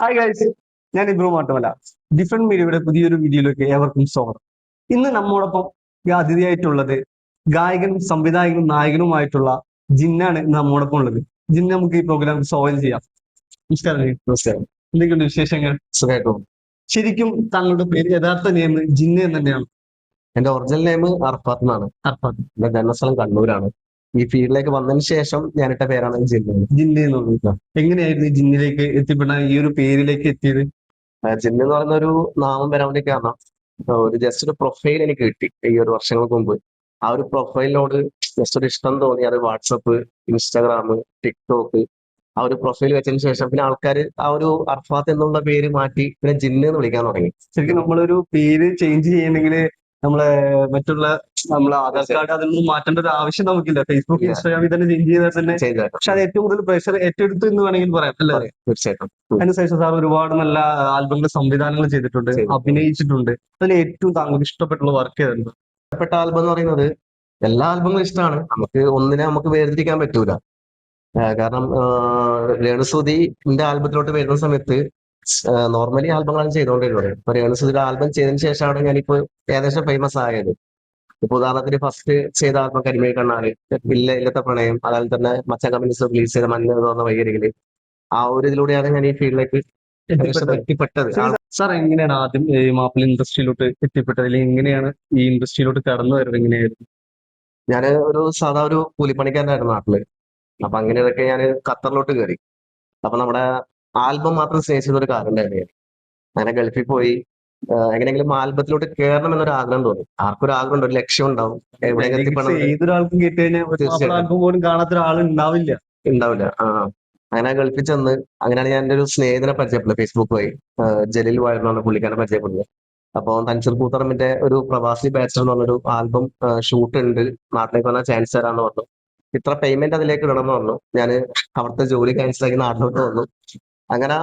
Hi guys ഞാൻ ഇബ്രു Mattumala different മീഡിയയുടെ പുതിയൊരു വീഡിയോയിലേക്ക് ഏവർക്കും സ്വാഗതം. ഇന്ന് നമ്മോടൊപ്പം അതിഥിയായിട്ടുള്ളത് ഗായകനും സംവിധായകനും നായകനുമായിട്ടുള്ള ജിന്നാണ് ഇന്ന് നമ്മോടൊപ്പം ഉള്ളത്. ജിന്ന നമുക്ക് ഈ പ്രോഗ്രാം സ്വാഗതം ചെയ്യാം. നമസ്കാരം. നമസ്കാരം. എന്തൊക്കെയുണ്ട് വിശേഷങ്ങൾ? സുഖമായിട്ടും? ശരിക്കും താങ്കളുടെ പേര് യഥാർത്ഥ നെയിം ജിന്ന എന്ന് തന്നെയാണ് എന്റെ ഒറിജിനൽ നെയിം അർഫാത്ത് എന്നാണ്. അർഫാത്ത്. എന്റെ ജന്മസ്ഥലം കണ്ണൂരാണ്. ഈ ഫീൽഡിലേക്ക് വന്നതിന് ശേഷം ഞാനിട്ട പേരാണ് ജിന്നു ജിന്ന് എന്നുള്ളത് എങ്ങനെയായിരുന്നു ഈ ജിന്നിലേക്ക് എത്തിപ്പെടാൻ ഈ ഒരു പേരിലേക്ക് എത്തിയത്? ജിന്നു എന്ന് പറയുന്ന ഒരു നാമം വരാൻ വേണ്ടി കാരണം ഒരു ജസ്റ്റ് ഒരു പ്രൊഫൈൽ എനിക്ക് കിട്ടി ഈ ഒരു വർഷങ്ങൾക്ക് മുമ്പ്. ആ ഒരു പ്രൊഫൈലിനോട് ജസ്റ്റ് ഒരു ഇഷ്ടം തോന്നി. അത് വാട്സപ്പ് ഇൻസ്റ്റാഗ്രാം ടിക്ടോക്ക് ആ ഒരു പ്രൊഫൈൽ വെച്ചതിന് ശേഷം പിന്നെ ആൾക്കാർ ആ ഒരു അർഫാത്ത് എന്നുള്ള പേര് മാറ്റി പിന്നെ ജിന്ന് എന്ന് വിളിക്കാൻ തുടങ്ങി. ശരിക്കും നമ്മളൊരു പേര് ചേഞ്ച് ചെയ്യണമെങ്കിൽ നമ്മളെ മറ്റുള്ള നമ്മളെ ആധാർ കാർഡ് അതിൽ നിന്ന് മാറ്റേണ്ട ഒരു ആവശ്യം നമുക്കില്ല. ഫേസ്ബുക്ക് ഇൻസ്റ്റാഗ്രാം ഇൻസ്റ്റാഗ്രാമിൽ തന്നെ ചേഞ്ച് ചെയ്താൽ തന്നെ പക്ഷെ അത് ഏറ്റവും കൂടുതൽ പ്രഷർ ഏറ്റെടുത്തു എന്ന് വേണമെങ്കിൽ പറയാം അല്ലേ? തീർച്ചയായിട്ടും. അതിനുശേഷം സാർ ഒരുപാട് നല്ല ആൽബങ്ങൾ സംവിധാനങ്ങൾ ചെയ്തിട്ടുണ്ട്. അഭിനയിച്ചിട്ടുണ്ട്. അതിൽ ഏറ്റവും താങ്കൾക്ക് ഇഷ്ടപ്പെട്ടുള്ള വർക്ക് ഏതായിരുന്നു ഇഷ്ടപ്പെട്ട ആൽബം എന്ന് പറയുന്നത് എല്ലാ ആൽബങ്ങളും ഇഷ്ടമാണ്. നമുക്ക് ഒന്നിനെ നമുക്ക് വേർതിരിക്കാൻ പറ്റൂല. കാരണം രേണുസുതിന്റെ ആൽബത്തിലോട്ട് വരുന്ന സമയത്ത് നോർമലി ആൽബങ്ങളാണ് ചെയ്തുകൊണ്ടിരുന്നത് അപ്പൊ രേണുസുതിയുടെ ആൽബം ചെയ്തതിന് ശേഷമാണ് ഞാനിപ്പോ ഏകദേശം ഫേമസ് ആയത്. ഇപ്പൊ ഉദാഹരണത്തിന് ഫസ്റ്റ് ചെയ്ത ആൽബം കരിമേ കണ്ണാൽ ഇല്ല ഇല്ലത്തെ പ്രണയം അതുപോലെ തന്നെ മച്ച കമ്മ്യൂണിസ്റ്റ് റിലീസ് ചെയ്ത മഞ്ഞ തോന്നുന്ന വൈകരികൾ. ആ ഒരു ഇതിലൂടെയാണ് ഞാൻ ഈ ഫീൽഡിലേക്ക് എത്തിപ്പെട്ടത്. സാർ എങ്ങനെയാണ് ആദ്യം ഈ മാപ്പിള ഇൻഡസ്ട്രിയിലോട്ട് എത്തിപ്പെട്ടത്? അല്ലെങ്കിൽ എങ്ങനെയാണ് ഈ ഇൻഡസ്ട്രിയിലോട്ട് കടന്നു വരുന്നത്? എങ്ങനെയായിരുന്നു? ഞാൻ ഒരു സാധാ ഒരു കൂലിപ്പണിക്കാരനായിരുന്നു നാട്ടിൽ. അപ്പൊ അങ്ങനെയൊക്കെ ഞാൻ ഖത്തറിലോട്ട് കയറി അപ്പൊ നമ്മുടെ ആൽബം മാത്രം സ്നേഹിച്ചത് ഒരു കാരണം ഉണ്ടായിരുന്നു. അങ്ങനെ ഗൾഫിൽ പോയി എങ്ങനെയെങ്കിലും ആൽബത്തിലോട്ട് കയറണം എന്നൊരു ആഗ്രഹം തോന്നി. ആർക്കൊരു ഒരു ആഗ്രഹം ഉണ്ട് ഒരു ലക്ഷ്യം ഉണ്ടാവും ഏതൊരാൾക്കും ഉണ്ടാവില്ല. ഉണ്ടാവില്ല. ആ അങ്ങനെ ഗൾഫിൽ ചെന്ന് അങ്ങനെയാണ് ഞാൻ എന്റെ ഒരു സ്നേഹിതനെ പരിചയപ്പെടുന്നത് ഫേസ്ബുക്ക് വഴി. ആഹ് ജലീൽ വായിരുന്നാണ് പുള്ളിക്കാരനെ പരിചയപ്പെടുന്നത്. അപ്പോൾ തൻസർ കൂത്തറമ്മിന്റെ ഒരു പ്രവാസി ബാച്ചർ എന്ന് പറഞ്ഞൊരു ആൽബം ഷൂട്ട് ഉണ്ട്. നാട്ടിലേക്ക് വന്നാൽ ചാൻസ് തരാന്ന് പറഞ്ഞു. ഇത്ര പേയ്മെന്റ് അതിലേക്ക് ഇടണം എന്ന് പറഞ്ഞു. ഞാൻ അവിടുത്തെ ജോലി ക്യാൻസൽ ആക്കി നാട്ടിലോട്ട് വന്നു. അങ്ങനെ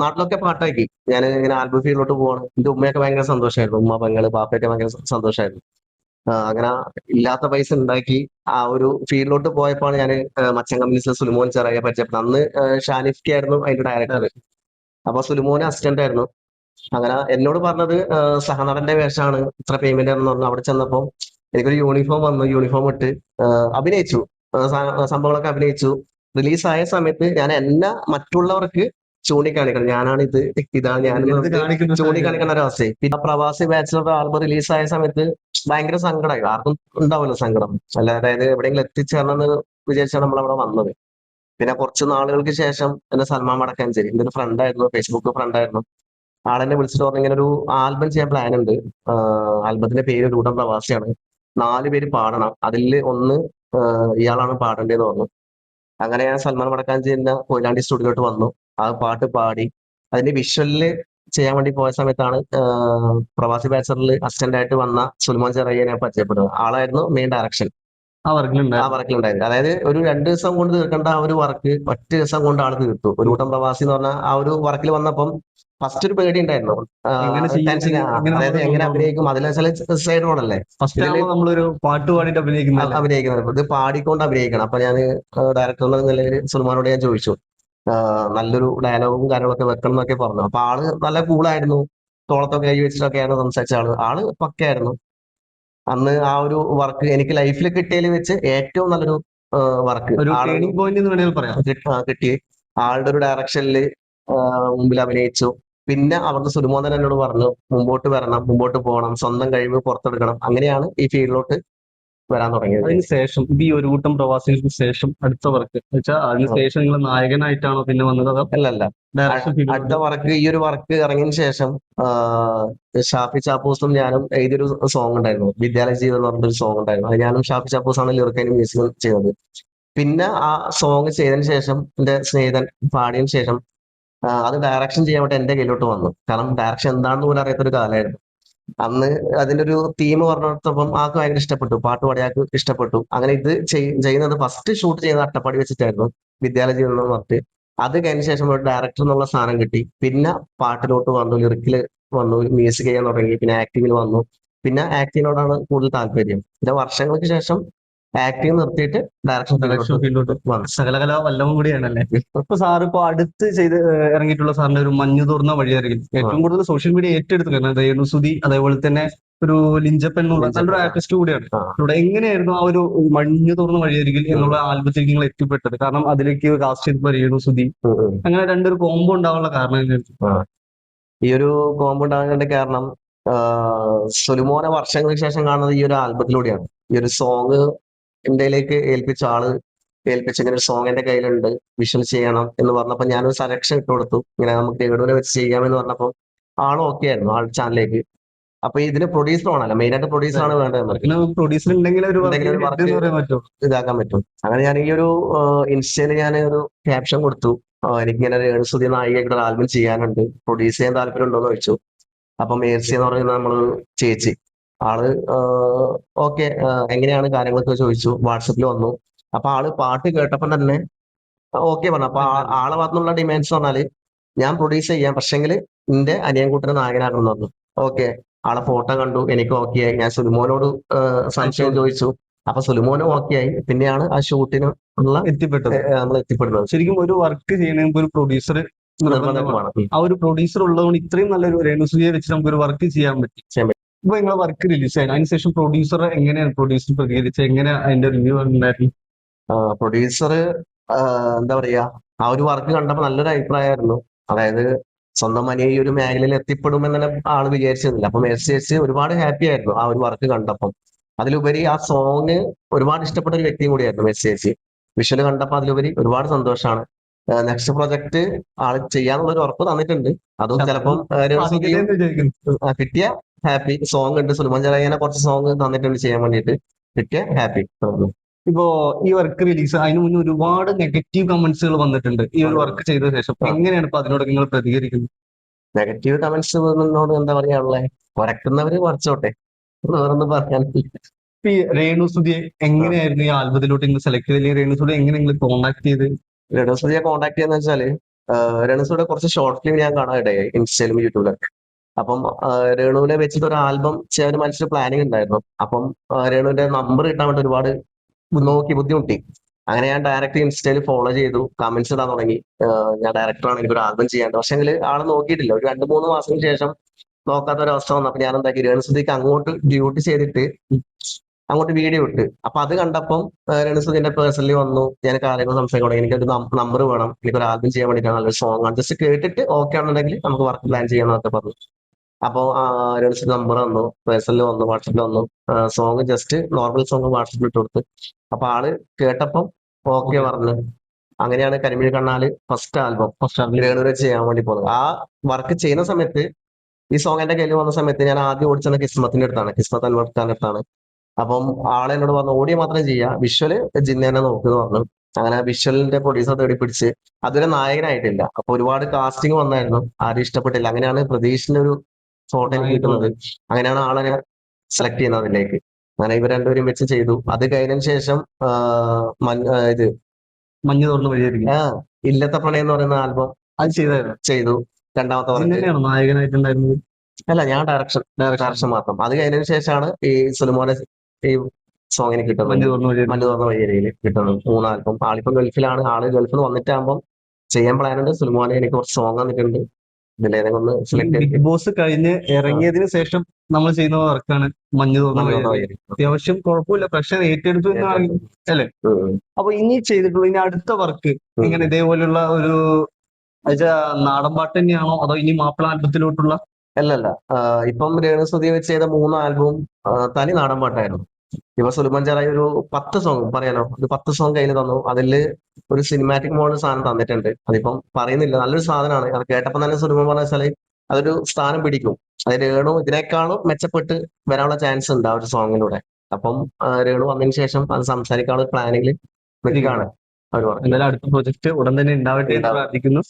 നാട്ടിലൊക്കെ പാട്ടാക്കി. ഞാൻ ഇങ്ങനെ ആൽബം ഫീൽഡിലോട്ട് പോവാണ്. എന്റെ ഉമ്മയൊക്കെ ഭയങ്കര സന്തോഷമായിരുന്നു ഉമ്മ പെങ്ങൾ പാപ്പയൊക്കെ ഭയങ്കര സന്തോഷമായിരുന്നു അങ്ങനെ ഇല്ലാത്ത പൈസ ഉണ്ടാക്കി ആ ഒരു ഫീൽഡിലോട്ട് പോയപ്പോൾ ഞാൻ മച്ചൻ കമ്പനീസിലെ സുലിമോൻ ചെറിയ പരിചയപ്പെട്ടു അന്ന് ഷാനിഫ്കി ആയിരുന്നു അതിന്റെ ഡയറക്ടർ അപ്പൊ സുലിമോന് അസിസ്റ്റന്റ് ആയിരുന്നു. അങ്ങനെ എന്നോട് പറഞ്ഞത് സഹനടന്റെ വേഷമാണ് ഇത്ര പേയ്മെന്റ് ആണെന്ന് പറഞ്ഞു. അവിടെ ചെന്നപ്പോ എനിക്കൊരു യൂണിഫോം വന്നു. യൂണിഫോം ഇട്ട് അഭിനയിച്ചു. സംഭവങ്ങളൊക്കെ അഭിനയിച്ചു. റിലീസായ സമയത്ത് ഞാൻ എല്ലാ മറ്റുള്ളവർക്ക് ചൂണ്ടിക്കാണിക്കണം. ഞാനാണ് ഇത് ഇതാണ് ഞാൻ ചൂണ്ടിക്കാണിക്കണ ചൂണ്ടിക്കാണിക്കുന്ന ഒരു പിന്നെ പ്രവാസി ബാച്ചിലർ ആൽബം റിലീസായ സമയത്ത് ഭയങ്കര സങ്കടമായി. ആർക്കും ഉണ്ടാവില്ല സങ്കടം. അല്ല അതായത് എവിടെയെങ്കിലും എത്തിച്ചേരണം എന്ന് വിചാരിച്ചാണ് നമ്മൾ അവിടെ വന്നത്. പിന്നെ കുറച്ച് നാളുകൾക്ക് ശേഷം എന്റെ സൽമാൻ വടക്കാഞ്ചേരി എന്റെ ഒരു ഫ്രണ്ട് ആയിരുന്നു ഫേസ്ബുക്ക് ഫ്രണ്ട് ആയിരുന്നു. ആളെന്നെ വിളിച്ചിട്ട് പറഞ്ഞു ഇങ്ങനെ ഒരു ആൽബം ചെയ്യാൻ പ്ലാൻ ഉണ്ട്. ആൽബത്തിന്റെ പേര് രൂഢം പ്രവാസിയാണ്. നാല് പേര് പാടണം. അതിൽ ഒന്ന് ഇയാളാണ് ഇയാളാണ് പാടേണ്ടതെന്ന് പറഞ്ഞു. അങ്ങനെ ഞാൻ സൽമാൻ വടക്കാഞ്ചി എന്ന കൊയിലാണ്ടി സ്റ്റുഡിയോട്ട് വന്നു. ആ പാട്ട് പാടി. അതിന്റെ വിഷ്വലിൽ ചെയ്യാൻ വേണ്ടി പോയ സമയത്താണ് പ്രവാസി ബാച്ചറിൽ അസിസ്റ്റന്റ് ആയിട്ട് വന്ന സുൽമാൻ ചെറിയനെ പരിചയപ്പെടുന്നത്. ആളായിരുന്നു മെയിൻ ഡയറക്ഷൻ ആ വർക്കിലുണ്ടായിരുന്നു ആ വർക്കിലുണ്ടായിരുന്നു അതായത് ഒരു രണ്ട് ദിവസം കൊണ്ട് തീർക്കേണ്ട ആ ഒരു വർക്ക് ഒറ്റ ദിവസം കൊണ്ട് ആൾ തീർത്തു. ഒരു കൂട്ടം പ്രവാസി എന്ന് പറഞ്ഞാൽ ആ ഒരു വർക്കിൽ വന്നപ്പം ഫസ്റ്റ് ഒരു പേടി ഉണ്ടായിരുന്നു അതായത് എങ്ങനെ അഭിനയിക്കും. അതിലെ ചില സൈഡ് ഫസ്റ്റ് ഇതിൽ ആകുമ്പോൾ നമ്മളൊരു പാട്ട് പാടിയിട്ട് അഭിനയിക്കുന്നത് അഭിനയിക്കുന്നത് ഇത് പാടിക്കൊണ്ട് അഭിനയിക്കണം. അപ്പൊ ഞാൻ ഡയറക്ടർ എന്ന നിലയിൽ സുൽമാനോട് ഞാൻ ചോദിച്ചു. നല്ലൊരു ഡയലോഗും കാര്യങ്ങളൊക്കെ വെക്കണം എന്നൊക്കെ പറഞ്ഞു. അപ്പൊ ആൾ നല്ല കൂളായിരുന്നു തോളത്തൊക്കെ കൈ വെച്ചിട്ടൊക്കെയാണ് സംസാരിച്ച ആൾ. ആൾ പക്കയായിരുന്നു അന്ന് ആ ഒരു വർക്ക് എനിക്ക് ലൈഫിൽ കിട്ടിയതിൽ വെച്ച് ഏറ്റവും നല്ലൊരു വർക്ക് കിട്ടി ആളുടെ ഒരു ഡയറക്ഷനിൽ മുമ്പിൽ അഭിനയിച്ചു. പിന്നെ അവിടുന്ന് സുരുമോദൻ എന്നോട് പറഞ്ഞു മുമ്പോട്ട് വരണം മുമ്പോട്ട് പോകണം സ്വന്തം കഴിവ് പുറത്തെടുക്കണം. അങ്ങനെയാണ് ഈ ഫീൽഡിലോട്ട് വരാൻ തുടങ്ങിയത്. അതിന് ശേഷം ഇത് ഈ ഒരു കൂട്ടം പ്രവാസികൾക്ക് ശേഷം അടുത്ത വർക്ക് വെച്ചാൽ അതിന് ശേഷം നിങ്ങൾ നായകനായിട്ടാണോ പിന്നെ വന്നത് അതോ അല്ല അല്ല. അടുത്ത വർക്ക് ഈ ഒരു വർക്ക് ഇറങ്ങിയതിന് ശേഷം ഷാഫി ചാപ്പൂസും ഞാനും എഴുതിയൊരു സോങ് ഉണ്ടായിരുന്നു. വിദ്യാലയ ജീവിതം എന്ന് പറഞ്ഞൊരു സോങ് ഉണ്ടായിരുന്നു. അത് ഞാനും ഷാഫി ആണ് ലിറിക്കൈനും മ്യൂസിക് ചെയ്തത്. പിന്നെ ആ സോങ് ചെയ്തതിന് ശേഷം എന്റെ സ്നേഹിതൻ പാടിയതിനു ശേഷം അത് ഡയറക്ഷൻ ചെയ്യാൻ വേണ്ടി എന്റെ കയ്യിലോട്ട് വന്നു. കാരണം ഡയറക്ഷൻ എന്താണെന്ന് പോലും അറിയാത്തൊരു കാലമായിരുന്നു. അന്ന് അതിന്റെ ഒരു തീം പറഞ്ഞിടത്തപ്പം ആൾക്ക് ഭയങ്കര ഇഷ്ടപ്പെട്ടു. പാട്ട് പാടിയാൾക്ക് ഇഷ്ടപ്പെട്ടു. അങ്ങനെ ഇത് ചെയ്- ചെയ്യുന്നത് ഫസ്റ്റ് ഷൂട്ട് ചെയ്യുന്നത് അട്ടപ്പാടി വെച്ചിട്ടായിരുന്നു വിദ്യാലയ ജീവിതം എന്ന് പറഞ്ഞിട്ട് അത് കഴിഞ്ഞ ശേഷം ഒരു ഡയറക്ടർ എന്നുള്ള സ്ഥാനം കിട്ടി. പിന്നെ പാട്ടിലോട്ട് വന്നു ലിറിക്കിൽ വന്നു മ്യൂസിക് ചെയ്യാൻ തുടങ്ങി. പിന്നെ ആക്ടിങ്ങിൽ വന്നു. പിന്നെ ആക്ടിങ്ങിനോടാണ് കൂടുതൽ താല്പര്യം. പിന്നെ വർഷങ്ങൾക്ക് ശേഷം ആക്ടിങ് നിർത്തിയിട്ട് ഡയറക്ഷൻ ഫീൽഡിലോട്ട് സകലകല വല്ലവും കൂടിയാണല്ലേ ഇപ്പൊ സാർ ഇപ്പൊ അടുത്ത് ചെയ്ത് ഇറങ്ങിയിട്ടുള്ള സാറിന്റെ ഒരു മഞ്ഞു തുറന്ന വഴിയായിരിക്കും. ഏറ്റവും കൂടുതൽ സോഷ്യൽ മീഡിയ ഏറ്റെടുത്തു കാരണം രേണുസുതി അതേപോലെ തന്നെ ഒരു ലിഞ്ചപ്പൻ എന്നുള്ള നല്ലൊരു ആർട്ടിസ്റ്റ് കൂടിയാണ്. ഇവിടെ എങ്ങനെയായിരുന്നു ആ ഒരു മഞ്ഞു തുറന്ന വഴിയായിരിക്കും എന്നുള്ള ആൽബത്തിലേക്ക് നിങ്ങൾ എത്തിപ്പെട്ടത്? കാരണം അതിലേക്ക് കാസ്റ്റ് ചെയ്തപ്പോ രേണുസുതി. അങ്ങനെ രണ്ടൊരു കോംബോ ഉണ്ടാവാനുള്ള കാരണം എങ്ങനെയായിരുന്നു ഈ ഒരു കോംബോ ഉണ്ടാകാനുള്ള കാരണം സുലുമോനെ വർഷങ്ങൾക്ക് ശേഷം കാണുന്നത് ഈ ഒരു ആൽബത്തിലൂടെയാണ്. ഈ ഒരു സോങ് ഇന്ത്യയിലേക്ക് ഏൽപ്പിച്ച ആൾ ഏൽപ്പിച്ച ഇങ്ങനെ ഒരു സോങ് എന്റെ കയ്യിലുണ്ട്. വിഷ്വൽ ചെയ്യണം എന്ന് പറഞ്ഞപ്പോൾ ഞാനൊരു സെലക്ഷൻ ഇട്ട് കൊടുത്തു. ഇങ്ങനെ നമുക്ക് എവിടെ വെച്ച് ചെയ്യാമെന്ന് പറഞ്ഞപ്പോൾ ആൾ ഓക്കെ ആയിരുന്നു ആൾ ചാനലിലേക്ക് അപ്പൊ ഇതിന് പ്രൊഡ്യൂസർ ആണല്ലോ മെയിൻ ആയിട്ട് പ്രൊഡ്യൂസർ ആണ് വേണ്ടത് പ്രൊഡ്യൂസർ ഉണ്ടെങ്കിൽ ഇതാക്കാൻ പറ്റും. അങ്ങനെ ഞാൻ ഈ ഒരു ഇൻസ്റ്റയിൽ ഞാൻ ഒരു ക്യാപ്ഷൻ കൊടുത്തു. എനിക്കിങ്ങനെ രേണുസുതി നായികയുടെ ആൽബം ചെയ്യാനുണ്ട്. പ്രൊഡ്യൂസ് ചെയ്യാൻ താല്പര്യം ഉണ്ടോ എന്ന് ചോദിച്ചു. അപ്പൊ മേഴ്സി എന്ന് പറയുന്ന നമ്മൾ ചേച്ചി. ആൾ ഓക്കെ എങ്ങനെയാണ് കാര്യങ്ങളൊക്കെ ചോദിച്ചു വാട്സപ്പിൽ വന്നു. അപ്പൊ ആൾ പാട്ട് കേട്ടപ്പം തന്നെ ഓക്കെ പറഞ്ഞു. അപ്പൊ ആളെ ഭാഗത്തുനിന്നുള്ള ഡിമാൻഡ്സ് പറഞ്ഞാൽ ഞാൻ പ്രൊഡ്യൂസ് ചെയ്യാം. പക്ഷെങ്കിൽ എന്റെ അനിയൻകുട്ടനെ നായകനാകണം പറഞ്ഞു ഓക്കെ ആളെ ഫോട്ടോ കണ്ടു. എനിക്ക് ഓക്കെ ആയി. ഞാൻ സുലിമോനോട് സംശയം ചോദിച്ചു. അപ്പൊ സുലിമോനും ഓക്കെ ആയി. പിന്നെയാണ് ആ ഷൂട്ടിന് ഉള്ള എത്തിപ്പെട്ടത്. നമ്മൾ എത്തിപ്പെടുന്നത്. ശരിക്കും ഒരു വർക്ക് ചെയ്യണമെങ്കിൽ ഒരു പ്രൊഡ്യൂസർ നിർബന്ധമാണ്. ആ ഒരു പ്രൊഡ്യൂസർ ഉള്ളതുകൊണ്ട് ഇത്രയും നല്ലൊരു രേണുസുതിയെ വെച്ച് നമുക്ക് ഒരു വർക്ക് ചെയ്യാൻ പറ്റും. ഇപ്പൊ നിങ്ങളെ വർക്ക് റിലീസ് ആയി അതിനുശേഷം പ്രൊഡ്യൂസർ എങ്ങനെയാണ് പ്രൊഡ്യൂസർ പ്രതികരിച്ചത്? എങ്ങനെ അതിന്റെ റിവ്യൂ ഉണ്ടായിരുന്നു? പ്രൊഡ്യൂസർ എന്താ പറയാ ആ ഒരു വർക്ക് കണ്ടപ്പോൾ നല്ലൊരു അഭിപ്രായമായിരുന്നു. അതായത് സ്വന്തം മനിയെ ഈ ഒരു മേഖലയിൽ എത്തിപ്പെടുമെന്ന് തന്നെ ആൾ വിചാരിച്ചിരുന്നില്ല. അപ്പൊ മെസ്സേജ് ഒരുപാട് ഹാപ്പി ആയിരുന്നു ആ ഒരു വർക്ക് കണ്ടപ്പം. അതിലുപരി ആ സോങ് ഒരുപാട് ഇഷ്ടപ്പെട്ട ഒരു വ്യക്തിയും കൂടിയായിരുന്നു മെസ്സേജ് വിഷ്വൽ കണ്ടപ്പോൾ അതിലുപരി ഒരുപാട് സന്തോഷമാണ് നെക്സ്റ്റ് പ്രൊജക്ട് ആൾ ചെയ്യാന്നുള്ള ഒരു ഉറപ്പ് തന്നിട്ടുണ്ട്. അതും ചിലപ്പം കിട്ടിയ ഹാപ്പി സോങ് ഉണ്ട് സുലഭൻ ഇങ്ങനെ കുറച്ച് സോങ് തന്നിട്ടുണ്ട് ചെയ്യാൻ വേണ്ടിയിട്ട് കിട്ടിയ ഹാപ്പി. ഇപ്പോ ഈ വർക്ക് റിലീസ് അതിന് മുന്നേ ഒരുപാട് നെഗറ്റീവ് കമന്റ്സുകൾ വന്നിട്ടുണ്ട്. ഈ ഒരു വർക്ക് ചെയ്ത ശേഷം എങ്ങനെയാണ് ഇപ്പൊ അതിനോട് നിങ്ങൾ പ്രതികരിക്കുന്നത്? നെഗറ്റീവ് കമന്റ്സ് എന്നോട് എന്താ പറയാനുള്ളത് കുറക്കുന്നവര് കുറച്ചോട്ടെ വേറൊന്നും പറയാനില്ല. ഈ രേണു രേണുസുതിയെ എങ്ങനെയായിരുന്നു ഈ ആൽബത്തിലോട്ട് നിങ്ങൾ സെലക്ട് ചെയ്ത് രേണു രേണുസുതി എങ്ങനെ നിങ്ങൾ കോണ്ടാക്ട് ചെയ്ത്? രണസുദിയെ കോണ്ടാക്ട് ചെയ്യാന്ന് വെച്ചാൽ രണസുയുടെ കുറച്ച് ഷോർട്ട് ഫിലിം ഞാൻ കാണാൻ ഇടയായി ഇൻസ്റ്റയിലും യൂട്യൂബിലൊക്കെ. അപ്പം രേണുവിനെ വെച്ചിട്ട് ഒരു ആൽബം ചെയ്യാൻ ഒരു മനസ്സിൽ പ്ലാനിങ് ഉണ്ടായിരുന്നു. അപ്പം രേണുവിന്റെ നമ്പർ കിട്ടാൻ വേണ്ടി ഒരുപാട് നോക്കി ബുദ്ധിമുട്ടി. അങ്ങനെ ഞാൻ ഡയറക്റ്റ് ഇൻസ്റ്റയിൽ ഫോളോ ചെയ്തു. കമന്റ്സ് ഇടാൻ തുടങ്ങി. ഞാൻ ഡയറക്ടറാണ് എനിക്ക് ഒരു ആൽബം ചെയ്യാണ്ട് പക്ഷെങ്കിൽ ആൾ നോക്കിയിട്ടില്ല. ഒരു രണ്ട് മൂന്ന് മാസത്തിന് ശേഷം നോക്കാത്ത ഒരു അവസ്ഥ വന്നപ്പോ ഞാൻ എന്താക്കി രേണുസുദിക്ക് അങ്ങോട്ട് ഡ്യൂട്ടി ചെയ്തിട്ട് അങ്ങോട്ട് വീഡിയോ ഇട്ട്. അപ്പൊ അത് കണ്ടപ്പം രേണുസുദിന്റെ പേഴ്സണലി വന്നു. ഞാൻ കാര്യങ്ങൾ സംസാരിക്കാൻ തുടങ്ങി എനിക്കൊരു നമ്പർ വേണം. എനിക്കൊരു ആൽബം ചെയ്യാൻ വേണ്ടിയിട്ടാണ് നല്ലൊരു സോങ് ആണ്. ജസ്റ്റ് കേട്ടിട്ട് ഓക്കെ ആണെന്നുണ്ടെങ്കിൽ നമുക്ക് വർക്ക് പ്ലാൻ ചെയ്യാന്നൊക്കെ പറഞ്ഞു. അപ്പോ രേണുസുദി നമ്പർ വന്നു പേഴ്സണൽ വന്നു വാട്സപ്പിൽ വന്നു. സോങ് ജസ്റ്റ് നോർമൽ സോങ് വാട്സപ്പിൽ ഇട്ട് കൊടുത്ത്. അപ്പൊ ആൾ കേട്ടപ്പം ഓക്കെ പറഞ്ഞു. അങ്ങനെയാണ് കരിമിഴി കണ്ണാൽ ഫസ്റ്റ് ആൽബം രേണുവിനെ ചെയ്യാൻ വേണ്ടി പോകുന്നത് ആ വർക്ക് ചെയ്യുന്ന സമയത്ത് ഈ സോങ് എന്റെ കയ്യിൽ വന്ന സമയത്ത് ഞാൻ ആദ്യം ഓടിച്ചത് കിസ്മത്തിന്റെ അടുത്താണ്. കിസ്മത്ത് അൻവർ ഖാന്റെ അടുത്താണ്. അപ്പം ആളെ എന്നോട് പറഞ്ഞു ഓടിയ മാത്രം ചെയ്യാ. വിഷ്വൽ ജിന്നേനെ നോക്കുന്നു പറഞ്ഞു. അങ്ങനെ വിഷ്വലിന്റെ പ്രൊഡ്യൂസർ തേടി പിടിച്ച് അതൊരു നായകനായിട്ടില്ല. അപ്പൊ ഒരുപാട് കാസ്റ്റിംഗ് വന്നായിരുന്നു. ആരും ഇഷ്ടപ്പെട്ടില്ല. അങ്ങനെയാണ് പ്രതീക്ഷിന്റെ ഒരു ഫോട്ടോ എനിക്ക് കിട്ടുന്നത്. അങ്ങനെയാണ് ആളെ സെലക്ട് ചെയ്യുന്നത് അതിലേക്ക്. അങ്ങനെ ഇവർ രണ്ടുപേരും വെച്ച് ചെയ്തു. അത് കഴിഞ്ഞതിന് ശേഷം ഇത് മഞ്ഞ് തുറന്ന് വഴിയായിരിക്കും. ആ ഇല്ലത്തെ പ്രണയം എന്ന് പറയുന്ന ആൽബം അത് ചെയ്തായിരുന്നു. ചെയ്തു. രണ്ടാമത്തെ നായകനായിട്ടുണ്ടായിരുന്നത്? അല്ല ഞാൻ ഡയറക്ഷൻ ഡയറക്ഷൻ മാത്രം. അത് കഴിഞ്ഞതിന് ശേഷമാണ് ഈ സുലമോനെ ഈ സോങ്ങിന് കിട്ടുന്നത്. മഞ്ഞ് തുറന്ന് വഴിയരയിൽ കിട്ടുന്നത്. മൂന്നാൽബം ആളിപ്പം ഗൾഫിലാണ്. ആൾ ഗൾഫിൽ വന്നിട്ടാകുമ്പോൾ വന്നിട്ടാകുമ്പം ചെയ്യാൻ പ്ലാനുണ്ട് സുലമോനെ എനിക്ക് കുറച്ച് സോങ് തന്നിട്ടുണ്ട്. ബിഗ് ബോസ് കഴിഞ്ഞ് ഇറങ്ങിയതിന് ശേഷം നമ്മൾ ചെയ്യുന്ന വർക്കാണ് മഞ്ഞ് തോന്നുന്നത് വഴിയായിരിക്കും അത്യാവശ്യം കുഴപ്പമില്ല. പ്രശ്നം ഏറ്റെടുത്തു എന്നാണ് അപ്പൊ ഇനി ചെയ്തിട്ടുള്ള ഇനി അടുത്ത വർക്ക് ഇങ്ങനെ ഇതേപോലുള്ള ഒരു നാടൻ പാട്ട് തന്നെയാണോ? അതോ ഇനി മാപ്പിള ആൽബത്തിലോട്ടുള്ള? അല്ലല്ല. ഇപ്പം രേണുസുതി വെച്ച് ചെയ്ത മൂന്ന് ആൽബവും തനി നാടൻ പാട്ടായിരുന്നു. ഇപ്പൊ സുലഭഞ്ചാറായി ചെറായി ഒരു പത്ത് സോങ് പറയാലോ ഒരു പത്ത് സോങ് കയ്യിൽ തന്നു. അതിൽ ഒരു സിനിമാറ്റിക് മോഡൽ സാധനം തന്നിട്ടുണ്ട്. അതിപ്പം പറയുന്നില്ല. നല്ലൊരു സാധനമാണ്. അത് കേട്ടപ്പോൾ തന്നെ സുലഭം പറഞ്ഞ വെച്ചാൽ അതൊരു സ്ഥാനം പിടിക്കും. അത് രേണു ഇതിനേക്കാളും മെച്ചപ്പെട്ട് വരാനുള്ള ചാൻസ് ഉണ്ട് ആ ഒരു സോങ്ങിലൂടെ അപ്പം രേണു വന്നതിന് ശേഷം അത് സംസാരിക്കാനുള്ള പ്ലാനിങ്ങിൽ നിൽക്കുകയാണ്. അവർ പറഞ്ഞു എന്തായാലും അടുത്ത പ്രൊജക്ട് ഉടൻ തന്നെ ഉണ്ടാവട്ടെ. പ്രാർത്ഥിക്കുന്നു.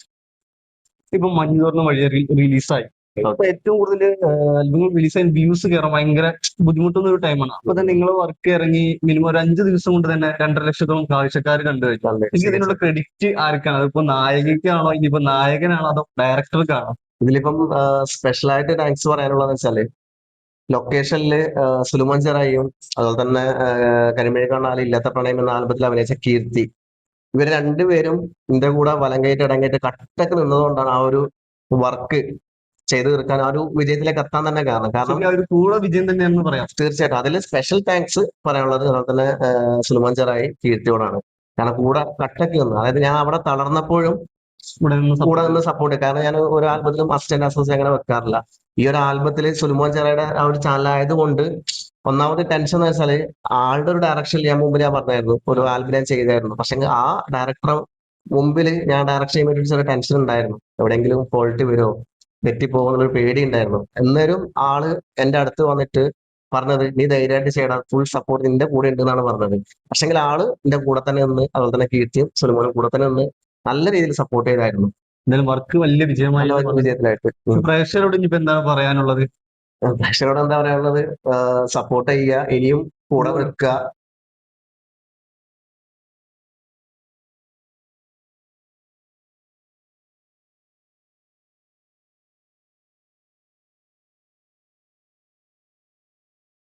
ഇപ്പൊ മഞ്ഞുതോർന്ന വഴി റിലീസായി അപ്പൊ ഏറ്റവും കൂടുതൽ ആൽബങ്ങൾ റിലീസ് ആയി വ്യൂസ് കയറാൻ ഭയങ്കര ബുദ്ധിമുട്ടുന്ന ഒരു ടൈമാണ് അപ്പൊ തന്നെ നിങ്ങൾ വർക്ക് ഇറങ്ങി മിനിമം ഒരു അഞ്ച് ദിവസം കൊണ്ട് തന്നെ രണ്ടര ലക്ഷത്തോളം കാഴ്ചക്കാർ കണ്ടു എനിക്ക് ഇതിനുള്ള ക്രെഡിറ്റ് ആർക്കാണ്? അതിപ്പോ നായികക്കാണോ ഇനിയിപ്പോ നായകനാണോ? അതോ ഡയറക്ടർക്കാണോ ഇതിലിപ്പം സ്പെഷ്യൽ ആയിട്ട് താങ്ക്സ് പറയാനുള്ളതെന്ന് വെച്ചാൽ ലൊക്കേഷനിൽ സുലുമാൻ ചെറായിയും അതുപോലെ തന്നെ കരിമേഴ്ക്കാണാൽ ഇല്ലാത്ത പ്രണയം എന്ന ആൽബത്തിൽ അഭിനയിച്ച കീർത്തി ഇവർ രണ്ടുപേരും എന്റെ കൂടെ വലങ്കയറ്റ് ഇടങ്കയിട്ട് കട്ടൊക്കെ നിന്നതുകൊണ്ടാണ് ആ ഒരു വർക്ക് ചെയ്തു തീർക്കാൻ ആ ഒരു വിജയത്തിലേക്ക് എത്താൻ തന്നെ കാരണം. കാരണം കൂടെ വിജയം തന്നെയാണെന്ന് പറയാം. തീർച്ചയായിട്ടും. അതിൽ സ്പെഷ്യൽ താങ്ക്സ് പറയാനുള്ളത് അതുപോലെ തന്നെ സുലമാൻ ചെറായി കീർത്തിയോടാണ്. കാരണം കൂടെ കട്ടക്ക് നിന്ന് അതായത് ഞാൻ അവിടെ തളർന്നപ്പോഴും കൂടെ നിന്ന് സപ്പോർട്ട് കാരണം ഞാൻ ഒരു ആൽബത്തിലും അസിസ്റ്റന്റ് അസോസിയേറ്റ് അങ്ങനെ വെക്കാറില്ല. ഈ ഒരു ആൽബത്തിൽ സുലുമോൻ ചെറയുടെ ആ ഒരു ചാനൽ ആയതുകൊണ്ട് ഒന്നാമത് ടെൻഷൻ എന്ന് വെച്ചാൽ ആളുടെ ഒരു ഡയറക്ഷൻ ഞാൻ മുമ്പ് ഞാൻ പറഞ്ഞായിരുന്നു. ഒരു ആൽബം ഞാൻ ചെയ്തായിരുന്നു. പക്ഷെ ആ ഡയറക്ടർ മുമ്പിൽ ഞാൻ ഡയറക്ഷൻ ചെയ്യാൻ വേണ്ടി ചെറിയ ടെൻഷൻ ഉണ്ടായിരുന്നു. എവിടെയെങ്കിലും ക്വാളിറ്റി വരുമോ തെറ്റിപ്പോകുന്ന ഒരു പേടി ഉണ്ടായിരുന്നു എന്നാലും ആൾ എന്റെ അടുത്ത് വന്നിട്ട് പറഞ്ഞത് നീ ധൈര്യമായിട്ട് ചെയ്യണം ഫുൾ സപ്പോർട്ട് നിന്റെ കൂടെ ഉണ്ട് എന്നാണ് പറഞ്ഞത്. പക്ഷെങ്കിൽ ആൾ എന്റെ കൂടെ തന്നെ നിന്ന് അതുപോലെ തന്നെ കീർത്തിയും സുലമോനും കൂടെ തന്നെ നിന്ന് നല്ല രീതിയിൽ സപ്പോർട്ട് ചെയ്തായിരുന്നു. എന്തായാലും വർക്ക് വലിയ വിജയമായി വിജയത്തിലായിട്ട്. പ്രേക്ഷകരോട് ഇനിയിപ്പോ എന്താണ് പറയാനുള്ളത്? പ്രേക്ഷകരോട് എന്താ പറയാനുള്ളത്? സപ്പോർട്ട് ചെയ്യുക ഇനിയും കൂടെ നിൽക്കുക.